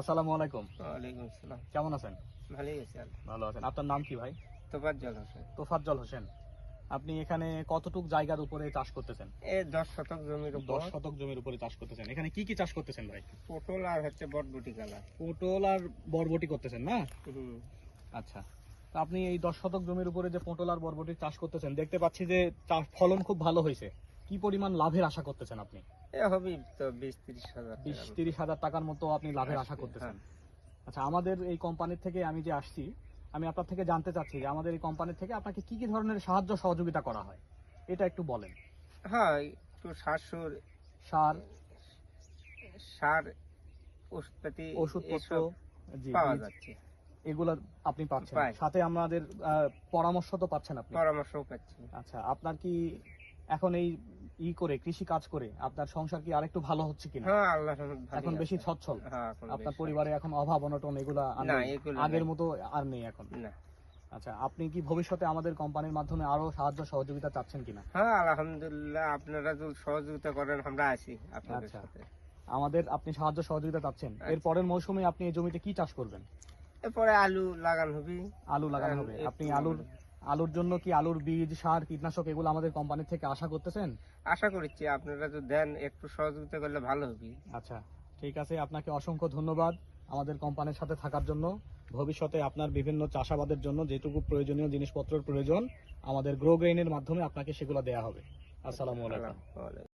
আসসালামু আলাইকুম। ওয়ালাইকুম আসসালাম। কেমন আছেন? ভালোই আছে ভালো আছেন। আপনার নাম কি ভাই? তোপার জল আছে তোফাজ্জল হোসেন। আপনি এখানে কতটুক জায়গার উপরে চাষ করতেছেন? এই দশ শতক জমির উপর। দশ শতক জমির উপরে চাষ করতেছেন। এখানে কি কি চাষ করতেছেন ভাই? পটল আর হচ্ছে বটবুটি কালা পটল আর বরবটি করতেছেন না? আচ্ছা। তা আপনি এই দশ শতক জমির উপরে যে পটল আর বরবটির চাষ করতেছেন দেখতে পাচ্ছি যে চাষ ফলন খুব ভালো হয়েছে। কি পরিমাণ লাভের আশা করতেছেন আপনি? হবে তো বিশ তিরিশ হাজার বিশ টাকার মতো। তিরিশ হাজার টাকার মতো আপনি লাভের আশা করতেছেন। আচ্ছা আমাদের এই কোম্পানির থেকে আমি যে আসছি আমি আপনার থেকে জানতে চাচ্ছি যে আমাদের এই কোম্পানির থেকে আপনাকে কি কি ধরনের সাহায্য সহযোগিতা করা হয়? এটা একটু বলেন। হ্যাঁ একটু সার সার ওষুধপাতি ওষুধপত্র পাওয়া যাচ্ছে। এগুলো আপনি পাচ্ছেন। সাথে আমাদের পরামর্শ তো পাচ্ছেন আপনি। পরামর্শও পাচ্ছি। আচ্ছা আপনার কি এখন এই ই করে কৃষি কাজ করে আপনার সংসার কি আরেকটু ভালো হচ্ছে কিনা? হ্যাঁ আল্লাহ এখন বেশি সচ্ছল। হ্যাঁ আপনার পরিবারে এখন অভাব অনটন এগুলা। আগের মতো আর নেই এখন। না। আচ্ছা আপনি কি ভবিষ্যতে আমাদের কোম্পানির মাধ্যমে আরও সাহায্য সহযোগিতা চাচ্ছেন কিনা? হ্যাঁ আলহামদুলিল্লাহ আপনারা যদি সহযোগিতা করেন আমরা আছি আপনাদের আচ্ছা। সাথে। আমাদের আপনি সাহায্য সহযোগিতা চাচ্ছেন। আচ্ছা। এর পরের মৌসুমে আপনি এই জমিতে কি চাষ করবেন? এরপরে আলু লাগান হবে। আলু লাগানো হবে। আপনি আলুর আলুর জন্য কি আলুর বীজ সার কীটনাশক এগুলো আমাদের কোম্পানি থেকে আশা করতেছেন? আশা করছি আপনারা যদি দেন একটু সহযোগিতা করলে ভালো হবে। আচ্ছা ঠিক আছে আপনাকে অসংখ্য ধন্যবাদ আমাদের কোম্পানির সাথে থাকার জন্য। ভবিষ্যতে আপনার বিভিন্ন চাষাবাদের জন্য যেটুকু প্রয়োজনীয় জিনিসপত্রের প্রয়োজন আমাদের গ্রো গ্রেইনের মাধ্যমে আপনাকে সেগুলো দেয়া হবে। আসসালামু আলাইকুম।